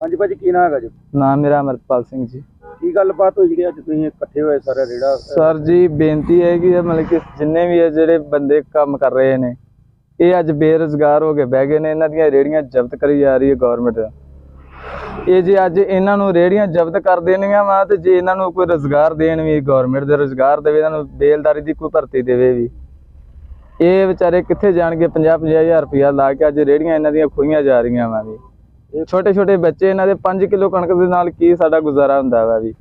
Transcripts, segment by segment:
ਹਾਂਜੀ ਭਾਜੀ ਕੀ ਨਾਮ ਹੈਗਾ ਜੀ? ਨਾਮ ਮੇਰਾ ਅਮਰਪਾਲ ਸਿੰਘ ਜੀ। ਕੀ ਗੱਲਬਾਤ ਹੋਈ ਜਿਹੜੀ ਅੱਜ? ਤੁਸੀਂ ਇਕੱਠੇ ਹੋਏ ਸਾਰੇ ਰੇੜਾ ਸਰ ਜੀ ਬੇਨਤੀ ਹੈ ਕਿ ਮਤਲਬ ਕਿ ਜਿੰਨੇ ਵੀ ਇਹ ਜਿਹੜੇ ਬੰਦੇ ਕੰਮ ਕਰ ਰਹੇ ਨੇ ਇਹ ਅੱਜ ਬੇਰੁਜ਼ਗਾਰ ਹੋ ਕੇ ਬਹਿ ਗਏ ਨੇ ਇਹਨਾਂ ਦੀਆਂ ਰੇੜੀਆਂ ਜ਼ਬਤ ਕਰੀ ਜਾ ਰਹੀ ਹੈ ਗਵਰਨਮੈਂਟ ਇਹ ਜੇ ਅੱਜ ਇਹਨਾਂ ਨੂੰ ਰੇੜੀਆਂ ਜ਼ਬਤ ਕਰ ਦੇਣੀਆਂ ਵਾ ਤੇ ਜੇ ਇਹਨਾਂ ਨੂੰ ਕੋਈ ਰੋਜ਼ਗਾਰ ਦੇਣ ਵੀ ਗਵਰਨਮੈਂਟ ਦੇ ਰੋਜ਼ਗਾਰ ਦੇਵੇ ਇਹਨਾਂ ਨੂੰ ਬੇਲਦਾਰੀ ਦੀ ਕੋਈ ਭਰਤੀ ਦੇਵੇ ਵੀ। ਇਹ ਵਿਚਾਰੇ ਕਿੱਥੇ ਜਾਣਗੇ? 50 ਹਜ਼ਾਰ ਰੁਪਇਆ ਲਾ ਕੇ ਅੱਜ ਰੇੜੀਆਂ ਇਹਨਾਂ ਦੀਆਂ ਖੋਈਆਂ ਜਾ ਰਹੀਆਂ ਵਾ ਵੀ। ਇਹ ਛੋਟੇ ਛੋਟੇ ਬੱਚੇ ਇਹਨਾਂ ਦੇ 5 ਕਿਲੋ ਕਣਕ ਦੇ ਨਾਲ ਕੀ ਸਾਡਾ ਗੁਜ਼ਾਰਾ ਹੁੰਦਾ ਵਾ ਵੀ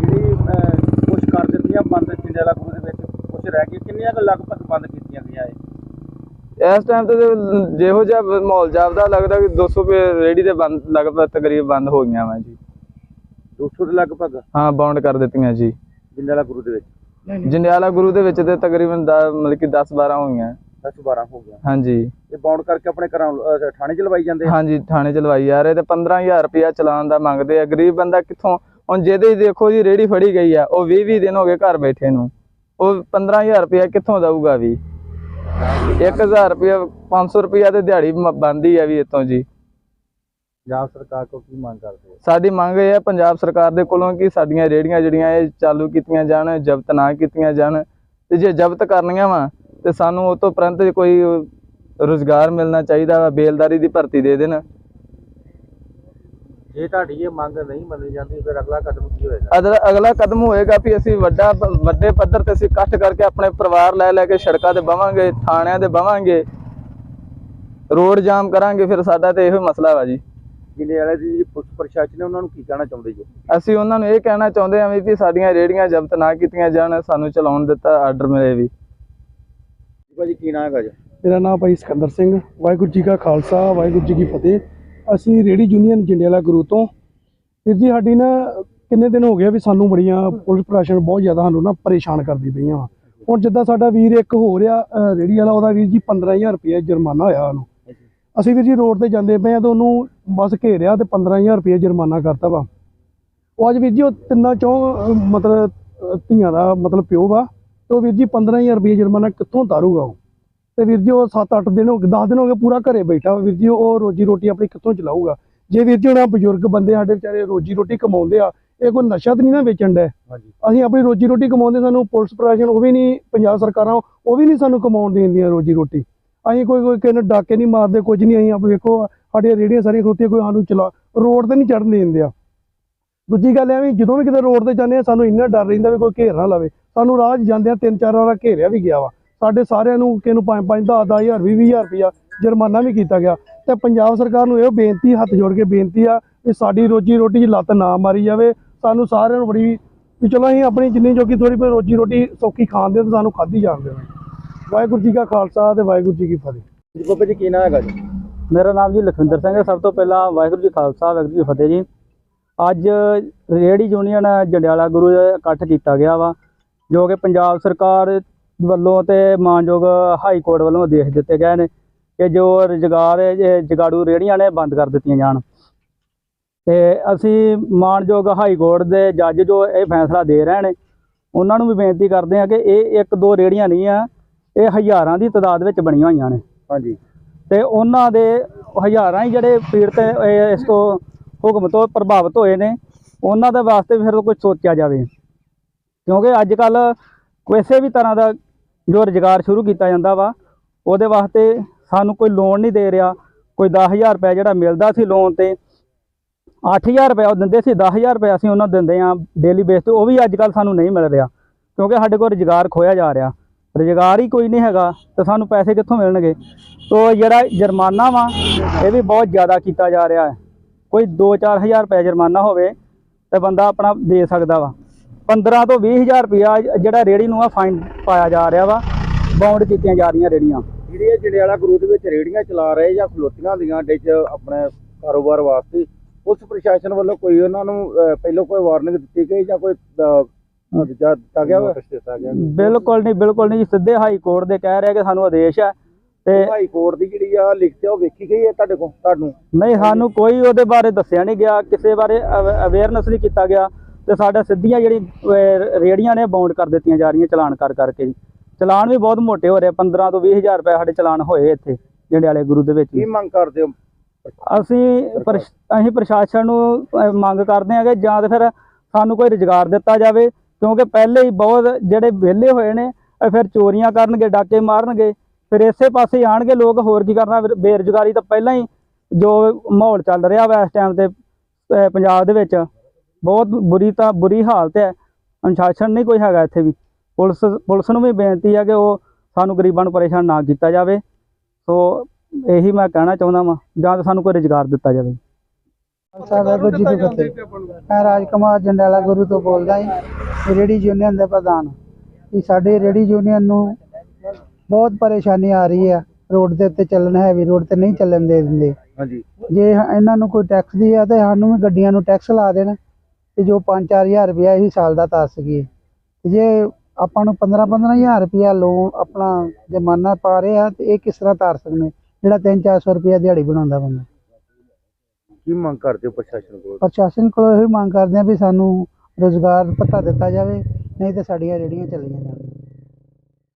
ਜਿਹੜੀ ਕੁਝ ਕਰ ਦਿੱਤੀਆਂ ਬੰਦ ਚਿੰਡਿਆਲਾ ਗੁਰੂ ਦੇ ਵਿੱਚ ਕੁਝ ਰਹਿ ਗਏ ਕਿੰਨੀਆਂ ਕੁ ਲਗਭਗ ਬੰਦ ਕੀਤੀਆਂ ਗਈਆਂ ਇਹ? ਇਸ ਟਾਈਮ ਤੇ ਜਿਹੋ ਜਿਹਾ ਮਾਹੌਲ ਜਾਪਦਾ ਲੱਗਦਾ ਕਿ 200 ਰੁਪਏ ਰੇੜੀ ਤੇ ਬੰਦ ਲਗਭਗ ਤਕਰੀਬ ਬੰਦ ਹੋ ਗਈਆਂ ਵਾ ਜੀ। 200 ਦੇ ਲਗਭਗ? ਹਾਂ ਬਾਉਂਡ ਕਰ ਦਿੱਤੀਆਂ ਜੀ। ਚਿੰਡਿਆਲਾ ਗੁਰੂ ਦੇ ਵਿੱਚ? ਜੰਡਿਆਲਾ ਗੁਰੂ ਦੇ ਵਿੱਚ ਤੇ ਤਕਰੀਬਨ ਮਤਲਬ ਕਿ 10 12 ਹੋਈਆਂ। 10 12 ਹੋ ਗਿਆ। ਹਾਂਜੀ। ਇਹ ਬਾਉਂਡ ਕਰਕੇ ਆਪਣੇ ਘਰਾਂ ਅਹ, ਥਾਣੇ ਚ ਲਵਾਈ ਜਾਂਦੇ ਆ? ਹਾਂਜੀ ਥਾਣੇ ਚ ਲਵਾਈ ਜਾ ਰਹੇ ਤੇ 15000 ਰੁਪਇਆ ਚਲਾਨ ਦਾ ਮੰਗਦੇ ਆ। ਗਰੀਬ ਬੰਦਾ ਕਿੱਥੋਂ? ਹੁਣ ਜਿਹਦੇ ਹੀ ਦੇਖੋ ਜੀ ਰੇੜੀ ਫੜੀ ਗਈ ਆ ਉਹ 20 20 ਦਿਨ ਹੋ ਗਏ ਘਰ ਬੈਠੇ ਨੂੰ। ਉਹ 15000 ਰੁਪਇਆ ਕਿੱਥੋਂ ਦਊਗਾ ਵੀ? 1000 ਰੁਪਇਆ 500 ਰੁਪਇਆ ਤੇ ਦਿਹਾੜੀ ਬਣਦੀ ਆ ਵੀ ਇਤੋਂ ਜੀ। ਪੰਜਾਬ ਸਰਕਾਰ ਕੋਲ ਕੀ ਮੰਗ ਕਰਦੇ ਹੋ ਸਾਡੀ ਮੰਗ ਇਹ ਹੈ ਪੰਜਾਬ ਸਰਕਾਰ ਦੇ ਕੋਲੋਂ ਕਿ ਸਾਡੀਆਂ ਰੇੜੀਆਂ ਜਿਹੜੀਆਂ ਇਹ ਚਾਲੂ ਕੀਤੀਆਂ ਜਾਣ ਜ਼ਬਤ ਨਾ ਕੀਤੀਆਂ ਜਾਣ। ਤੇ ਜੇ ਜ਼ਬਤ ਕਰਨੀਆਂ ਵਾ ਤੇ ਸਾਨੂੰ ਉਹ ਤੋਂ ਪ੍ਰੰਤ ਕੋਈ ਰੋਜ਼ਗਾਰ ਮਿਲਣਾ ਚਾਹੀਦਾ ਵਾ ਬੇਲਦਾਰੀ ਦੀ ਭਰਤੀ ਦੇ ਦੇਣ। ਜੇ ਤੁਹਾਡੀ ਇਹ ਮੰਗ ਨਹੀਂ ਮੰਨੀ ਜਾਂਦੀ ਫਿਰ ਅਗਲਾ ਕਦਮ ਕੀ ਹੋਏਗਾ? ਅਗਲਾ ਅਗਲਾ ਕਦਮ ਹੋਏਗਾ ਵੀ ਅਸੀਂ ਵੱਡਾ ਵੱਡੇ ਪੱਧਰ ਤੇ ਅਸੀਂ ਇਕੱਠ ਕਰਕੇ ਆਪਣੇ ਪਰਿਵਾਰ ਲੈ ਲੈ ਕੇ ਸੜਕਾਂ ਤੇ ਬਵਾਂਗੇ ਥਾਣਿਆਂ ਤੇ ਬਵਾਂਗੇ। ਰੋਡ ਜਾਮ ਕਰਾਂਗੇ ਫਿਰ ਸਾਡਾ ਤੇ ਇਹੋ ਮਸਲਾ ਵਾ ਜੀ। ਚਿੰਡਿਆਲੇ ਦੀ ਜਿਹੜੀ ਪੁਲਿਸ ਪ੍ਰਸ਼ਾਸਨ ਹੈ ਉਹਨਾਂ ਨੂੰ ਕੀ ਕਹਿਣਾ ਚਾਹੁੰਦੇ ਜੀ? ਅਸੀਂ ਉਹਨਾਂ ਨੂੰ ਇਹ ਕਹਿਣਾ ਚਾਹੁੰਦੇ ਹਾਂ ਵੀ ਸਾਡੀਆਂ ਰੇੜੀਆਂ ਜ਼ਬਤ ਨਾ ਕੀਤੀਆਂ ਜਾਣ ਸਾਨੂੰ ਚਲਾਉਣ ਦਿੱਤਾ ਆਰਡਰ ਮਿਲੇ ਵੀ। ਭਾਜੀ ਕੀ ਨਾਮ ਹੈਗਾ ਜੀ? ਮੇਰਾ ਨਾਮ ਭਾਈ ਸਿਕੰਦਰ ਸਿੰਘ ਵਾਹਿਗੁਰੂ ਜੀ ਕਾ ਖਾਲਸਾ ਵਾਹਿਗੁਰੂ ਜੀ ਕੀ ਫਤਿਹ। ਅਸੀਂ ਰੇੜੀ ਯੂਨੀਅਨ ਜੰਡਿਆਲਾ ਗੁਰੂ ਤੋਂ। ਵੀਰ ਜੀ ਸਾਡੀ ਨਾ ਕਿੰਨੇ ਦਿਨ ਹੋ ਗਏ ਵੀ ਸਾਨੂੰ ਬੜੀਆਂ ਪੁਲਿਸ ਪ੍ਰਸ਼ਾਸਨ ਬਹੁਤ ਜ਼ਿਆਦਾ ਸਾਨੂੰ ਨਾ ਪਰੇਸ਼ਾਨ ਕਰਦੀ ਪਈਆਂ ਵਾ। ਹੁਣ ਜਿੱਦਾਂ ਸਾਡਾ ਵੀਰ ਇੱਕ ਹੋ ਰਿਹਾ ਅ, ਰੇੜੀ ਵਾਲਾ ਉਹਦਾ ਵੀਰ ਜੀ 15000 ਰੁਪਏ ਜੁਰਮਾਨਾ ਹੋਇਆ ਉਹਨੂੰ। ਅਸੀਂ ਵੀਰ ਜੀ ਰੋਡ ਤੇ ਜਾਂਦੇ ਪਏ ਆ ਤਾਂ ਉਹਨੂੰ ਬਸ ਘੇਰਿਆ ਤੇ 15000 ਰੁਪਏ ਜੁਰਮਾਨਾ ਕਰਤਾ ਵਾ। ਉਹ ਅੱਜ ਵੀਰ ਜੀ ਉਹ ਤਿੰਨਾਂ ਚੋਂ ਮਤਲਬ ਧੀਆਂ ਦਾ ਮਤਲਬ ਪਿਓ ਵਾ। ਤੇ ਉਹ ਵੀਰ ਜੀ 15000 ਰੁਪਏ ਜੁਰਮਾਨਾ ਕਿੱਥੋਂ ਤਾਰੂਗਾ ਉਹ? ਤੇ ਵੀਰ ਜੀ ਉਹ 7-8 ਦਿਨ ਹੋ ਗਏ 10 ਦਿਨ ਹੋ ਗਏ ਪੂਰਾ ਘਰੇ ਬੈਠਾ ਵੀਰ ਜੀ ਉਹ ਰੋਜੀ ਰੋਟੀ ਆਪਣੀ ਕਿੱਥੋਂ ਚਲਾਊਗਾ? ਜੇ ਵੀਰ ਜੀ ਹੁਣ ਆਹ ਬਜ਼ੁਰਗ ਬੰਦੇ ਸਾਡੇ ਵਿਚਾਰੇ ਰੋਜੀ ਰੋਟੀ ਕਮਾਉਂਦੇ ਆ ਇਹ ਕੋਈ ਨਸ਼ਾ ਤਾਂ ਨਹੀਂ ਨਾ ਵੇਚਣ ਦਾ ਅਸੀਂ ਆਪਣੀ ਰੋਜੀ ਰੋਟੀ ਕਮਾਉਂਦੇ ਸਾਨੂੰ ਪੁਲਿਸ ਪ੍ਰਸ਼ਾਸਨ ਉਹ ਵੀ ਨਹੀਂ ਪੰਜਾਬ ਸਰਕਾਰਾਂ ਉਹ ਵੀ ਨਹੀਂ ਸਾਨੂੰ ਕਮਾਉਣ ਦੇਂਦੀਆਂ ਰੋਜੀ ਰੋਟੀ। ਅਸੀਂ ਕੋਈ ਕੋਈ ਕਿਸੇ ਡਾਕੇ ਨਹੀਂ ਮਾਰਦੇ ਕੁਝ ਨਹੀਂ ਅਸੀਂ ਆਪ ਵੇਖੋ ਸਾਡੀਆਂ ਰੇੜੀਆਂ ਸਾਰੀਆਂ ਖੋਤੀਆਂ ਕੋਈ ਸਾਨੂੰ ਚਲਾ ਰੋਡ ਤੇ ਨਹੀਂ ਚੜਨ ਦਿੰਦੇ ਆ ਦੂਜੀ ਗੱਲ ਇਹ ਵੀ ਜਦੋਂ ਵੀ ਕਿਤੇ ਰੋਡ ਤੇ ਜਾਂਦੇ ਆ ਸਾਨੂੰ ਇੰਨਾ ਡਰ ਰਹਿੰਦਾ ਵੀ ਕੋਈ ਘੇਰ ਨਾ ਲਵੇ। ਸਾਨੂੰ ਰਾਹ 'ਚ ਜਾਂਦਿਆਂ ਤਿੰਨ ਚਾਰ ਵਾਰ ਘੇਰਿਆ ਵੀ ਗਿਆ ਵਾ। ਸਾਡੇ ਸਾਰਿਆਂ ਨੂੰ ਕਿਸੇ ਨੂੰ 5 5 10 ਹਜ਼ਾਰ 20 ਹਜ਼ਾਰ ਰੁਪਇਆ ਜੁਰਮਾਨਾ ਵੀ ਕੀਤਾ ਗਿਆ। ਤੇ ਪੰਜਾਬ ਸਰਕਾਰ ਨੂੰ ਇਹ ਬੇਨਤੀ ਹੱਥ ਜੋੜ ਕੇ ਬੇਨਤੀ ਆ ਵੀ ਸਾਡੀ ਰੋਜੀ ਰੋਟੀ 'ਚ ਲੱਤ ਨਾ ਮਾਰੀ ਜਾਵੇ। ਸਾਨੂੰ ਸਾਰਿਆਂ ਨੂੰ ਬੜੀ ਵੀ ਚਲੋ ਅਸੀਂ ਆਪਣੀ ਜਿੰਨੀ ਜੋਗੀ ਥੋੜੀ ਬਹੁਤ ਰੋਜੀ ਰੋਟੀ ਸੌਖੀ ਖਾਂਦੇ ਤੇ ਸਾਨੂੰ ਖਾਧੀ ਜਾਣ ਦੇਵੇ। ਵਾਹਿਗੁਰੂ ਜੀ ਕਾ ਖਾਲਸਾ ਤੇ ਵਾਹਿਗੁਰੂ ਜੀ ਕੀ ਫਤਿਹ। ਜੀ ਬਾਬਾ ਜੀ ਕੀ ਨਾਮ ਹੈਗਾ ਜੀ? ਮੇਰਾ ਨਾਮ ਜੀ ਲਖਵਿੰਦਰ ਸਿੰਘ ਹੈ। ਸਭ ਤੋਂ ਪਹਿਲਾਂ ਵਾਹਿਗੁਰੂ ਜੀ ਖਾਲਸਾ ਵਾਹਿਗੁਰੂ ਜੀ ਫਤਿਹ ਜੀ। ਅੱਜ ਰੇੜੀ ਯੂਨੀਅਨ ਜੰਡਿਆਲਾ ਗੁਰੂ ਇਕੱਠ ਕੀਤਾ ਗਿਆ ਵਾ ਜੋ ਕਿ ਪੰਜਾਬ ਸਰਕਾਰ ਵੱਲੋਂ ਤੇ ਮਾਨਯੋਗ ਹਾਈ ਕੋਰਟ ਵੱਲੋਂ ਆਦੇਸ਼ ਦਿੱਤੇ ਗਏ ਨੇ ਕਿ ਜੋ ਰੁਜ਼ਗਾਰ ਜਗਾੜੂ ਰੇੜੀਆਂ ਨੇ ਬੰਦ ਕਰ ਦਿੱਤੀਆਂ ਜਾਣ। ਤੇ ਅਸੀਂ ਮਾਨਯੋਗ ਹਾਈ ਕੋਰਟ ਦੇ ਜੱਜ ਜੋ ਇਹ ਫੈਸਲਾ ਦੇ ਰਹੇ ਨੇ ਉਹਨਾਂ ਨੂੰ ਵੀ ਬੇਨਤੀ ਕਰਦੇ ਆ ਕਿ ਇਹ ਇੱਕ ਦੋ ਰੇੜੀਆਂ ਨਹੀਂ ਆ ਇਹ ਹਜ਼ਾਰਾਂ ਦੀ ਤਾਦਾਦ ਵਿੱਚ ਬਣੀਆਂ ਹੋਈਆਂ ਨੇ। ਹਾਂਜੀ। ਤੇ ਉਹਨਾਂ ਦੇ ਹਜ਼ਾਰਾਂ ਹੀ ਜਿਹੜੇ ਪੀੜਤ ਇਸ ਤੋਂ ਹੁਕਮ ਤੋਂ ਪ੍ਰਭਾਵਿਤ ਹੋਏ ਨੇ, ਉਹਨਾਂ ਦੇ ਵਾਸਤੇ ਫਿਰ ਕੁਝ ਸੋਚਿਆ ਜਾਵੇ। ਕਿਉਂਕਿ ਅੱਜ ਕੱਲ ਕਿਸੇ ਵੀ ਤਰ੍ਹਾਂ ਦਾ ਜੋ ਰੁਜ਼ਗਾਰ ਸ਼ੁਰੂ ਕੀਤਾ ਜਾਂਦਾ ਵਾ, ਉਹਦੇ ਵਾਸਤੇ ਸਾਨੂੰ ਕੋਈ ਲੋਨ ਨਹੀਂ ਦੇ ਰਿਹਾ। ਕੋਈ 10000 ਰੁਪਏ ਜਿਹੜਾ ਮਿਲਦਾ ਸੀ ਲੋਨ ਤੇ 8000 ਰੁਪਏ ਉਹ ਦਿੰਦੇ ਸੀ 10000 ਰੁਪਏ ਅਸੀਂ ਉਹਨਾਂ ਨੂੰ ਦਿੰਦੇ ਆ ਡੇਲੀ ਬੇਸ ਤੇ, ਉਹ ਵੀ ਅੱਜ ਕੱਲ ਸਾਨੂੰ ਨਹੀਂ ਮਿਲ ਰਿਹਾ। ਕਿਉਂਕਿ ਸਾਡੇ ਕੋਲ ਰੁਜ਼ਗਾਰ ਖੋਇਆ ਜਾ ਰਿਹਾ। ਰੁਜ਼ਗਾਰ ਹੀ ਕੋਈ ਨਹੀਂ ਹੈਗਾ, ਤੇ ਸਾਨੂੰ ਪੈਸੇ ਕਿੱਥੋਂ ਮਿਲਣਗੇ? ਤੋ ਜਿਹੜਾ ਜੁਰਮਾਨਾ ਵਾ, ਇਹ ਵੀ ਬਹੁਤ ਜ਼ਿਆਦਾ ਕੀਤਾ ਜਾ ਰਿਹਾ ਹੈ। ਕੋਈ 2-4 ਹਜ਼ਾਰ ਰੁਪਏ ਜੁਰਮਾਨਾ ਹੋਵੇ ਤੇ ਬੰਦਾ ਆਪਣਾ ਦੇ ਸਕਦਾ ਵਾ। 15 ਤੋਂ 20 ਹਜ਼ਾਰ ਰੁਪਇਆ ਜਿਹੜਾ ਰੇੜੀ ਨੂੰ ਆ ਫਾਈਨ ਪਾਇਆ ਜਾ ਰਿਹਾ ਵਾ ਬਾਉਂਡ ਕੀਤੀਆਂ ਜਾ ਰਹੀਆਂ ਰੇੜੀਆਂ ਜਿਹੜੇ ਇਹ ਜੰਡਿਆਲਾ ਗੁਰੂ ਦੇ ਵਿੱਚ ਰੇੜੀਆਂ ਚਲਾ ਰਹੇ ਜਾਂ ਖਲੋਤੀਆਂ ਹੁੰਦੀਆਂ ਅੱਡੇ 'ਚ ਆਪਣੇ ਕਾਰੋਬਾਰ ਵਾਸਤੇ ਉਸ ਪ੍ਰਸ਼ਾਸਨ ਵੱਲੋਂ ਕੋਈ ਉਹਨਾਂ ਨੂੰ ਪਹਿਲੋਂ ਕੋਈ ਵਾਰਨਿੰਗ ਦਿੱਤੀ ਗਈ ਜਾਂ ਕੋਈ ਦਿੱਤਾ ਗਿਆ ਬਿਲਕੁਲ ਨਹੀਂ ਬਿਲਕੁਲ ਨਹੀਂ ਸਿੱਧੇ ਹਾਈ ਕੋਰਟ ਦੇ ਕਹਿ ਰਿਹਾ ਕਿ ਸਾਨੂੰ ਆਦੇਸ਼ ਹੈ। ਤੇ ਹਾਈ ਕੋਰਟ ਦੀ ਜਿਹੜੀ ਆ ਲਿਖਤ ਉਹ ਵੇਖੀ ਗਈ ਹੈ ਤੁਹਾਡੇ ਕੋਲ ਤੁਹਾਨੂੰ? ਨਹੀਂ ਸਾਨੂੰ ਕੋਈ ਉਹਦੇ ਬਾਰੇ ਦੱਸਿਆ ਨਹੀਂ ਗਿਆ ਕਿਸੇ ਬਾਰੇ ਅਵੇਅਰਨੈਸ ਨਹੀਂ ਕੀਤਾ ਗਿਆ ਤੇ ਸਾਡਾ ਸਿੱਧੀਆਂ ਜਿਹੜੀ ਰੇੜੀਆਂ ਨੇ ਬਾਉਂਡ ਕਰ ਦਿੱਤੀਆਂ ਜਾ ਰਹੀਆਂ ਚਲਾਨ ਕਰ ਕਰਕੇ ਜੀ। ਚਲਾਨ ਵੀ ਬਹੁਤ ਮੋਟੇ ਹੋ ਰਹੇ 15 ਤੋਂ 20 ਹਜ਼ਾਰ ਰੁਪਏ ਸਾਡੇ ਚਲਾਨ ਹੋਏ ਇੱਥੇ ਜੰਡਿਆਲੇ ਗੁਰੂ ਦੇ ਵਿੱਚ। ਕੀ ਮੰਗ ਕਰਦੇ ਹੋ? ਅਸੀਂ ਅਸੀਂ ਪ੍ਰਸ਼ਾਸਨ ਨੂੰ ਮੰਗ ਕਰਦੇ ਹਾਂ ਕਿ ਜਾਂ ਤਾਂ ਫਿਰ ਸਾਨੂੰ ਕੋਈ ਰੁਜ਼ਗਾਰ ਦਿੱਤਾ ਜਾਵੇ ਕਿਉਂਕਿ ਪਹਿਲੇ ਹੀ ਬਹੁਤ ਜਿਹੜੇ ਵਿਹਲੇ ਹੋਏ ਨੇ ਫਿਰ ਚੋਰੀਆਂ ਕਰਨਗੇ ਡਾਕੇ ਮਾਰਨਗੇ। ਫਿਰ ਇਸੇ ਪਾਸੇ ਆਣਗੇ ਲੋਕ ਹੋਰ ਕੀ ਕਰਨਾ? ਬੇਰੁਜ਼ਗਾਰੀ ਤਾਂ ਪਹਿਲਾਂ ਹੀ ਜੋ ਮਾਹੌਲ ਚੱਲ ਰਿਹਾ ਵਾ ਇਸ ਟਾਈਮ ਤੇ ਪੰਜਾਬ ਦੇ ਵਿੱਚ। ਬਹੁਤ ਬੁਰੀ ਤਾਂ ਬੁਰੀ ਹਾਲਤ ਹੈ। ਅਨੁਸ਼ਾਸਨ ਨਹੀਂ ਕੋਈ ਹੈਗਾ ਇੱਥੇ ਵੀ। ਪੁਲਿਸ ਪੁਲਿਸ ਨੂੰ ਵੀ ਬੇਨਤੀ ਹੈ ਕਿ ਉਹ ਸਾਨੂੰ ਗਰੀਬਾਂ ਨੂੰ ਪਰੇਸ਼ਾਨ ਨਾ ਕੀਤਾ ਜਾਵੇ। ਸੋ ਇਹੀ ਮੈਂ ਕਹਿਣਾ ਚਾਹੁੰਦਾ ਵਾਂ ਜਾਂ ਤਾਂ ਸਾਨੂੰ ਕੋਈ ਰੁਜ਼ਗਾਰ ਦਿੱਤਾ ਜਾਵੇ। ਜੀ ਫਤਿਹ ਮੈਂ ਰਾਜ ਕੁਮਾਰ ਜੰਡਾਲਾ ਗੁਰੂ ਤੋਂ ਬੋਲਦਾ ਹਾਂ ਰੇੜੀ ਯੂਨੀਅਨ ਦੇ ਪ੍ਰਧਾਨ। ਸਾਡੇ ਰੇੜੀ ਯੂਨੀਅਨ ਨੂੰ ਬਹੁਤ ਪਰੇਸ਼ਾਨੀ ਆ ਰਹੀ ਹੈ। ਰੋਡ ਦੇ ਉੱਤੇ ਚੱਲਣ ਹੈਵੀ ਰੋਡ ਤੇ ਨਹੀਂ ਚੱਲਣ ਦੇ ਦਿੰਦੇ। ਹਾਂਜੀ। ਜੇ ਇਹਨਾਂ ਨੂੰ ਕੋਈ ਟੈਕਸ ਦੀ ਆ ਤੇ ਸਾਨੂੰ ਵੀ ਗੱਡੀਆਂ ਨੂੰ ਟੈਕਸ ਲਾ ਦੇਣ ਤੇ ਜੋ 5-4000 ਰੁਪਇਆ ਇਹੀ ਸਾਲ ਦਾ ਤਾਰ ਸਕੀਏ। ਤੇ ਜੇ ਆਪਾਂ ਨੂੰ 15-15000 ਰੁਪਇਆ ਲੋਨ ਆਪਣਾ ਜਮਾਨਾ ਪਾ ਰਹੇ ਆ ਤੇ ਇਹ ਕਿਸ ਤਰ੍ਹਾਂ ਤਾਰ ਸਕਨੇ? ਜਿਹੜਾ 3-400 ਰੁਪਇਆ ਦਿਹਾੜੀ ਬਣਾਉਂਦਾ ਬੰਦਾ। ਕੀ ਮੰਗ ਕਰਦੇ ਹੋ ਪ੍ਰਸ਼ਾਸਨ ਕੋਲ? ਪ੍ਰਸ਼ਾਸਨ ਕੋਲੋਂ ਇਹ ਮੰਗ ਕਰਦੇ ਆ ਵੀ ਸਾਨੂੰ ਰੋਜ਼ਗਾਰ ਭੱਤਾ ਦਿੱਤਾ ਜਾਵੇ ਨਹੀਂ ਤੇ ਸਾਡੀਆਂ ਰੇੜੀਆਂ ਚੱਲੀਆਂ ਜਾਣ।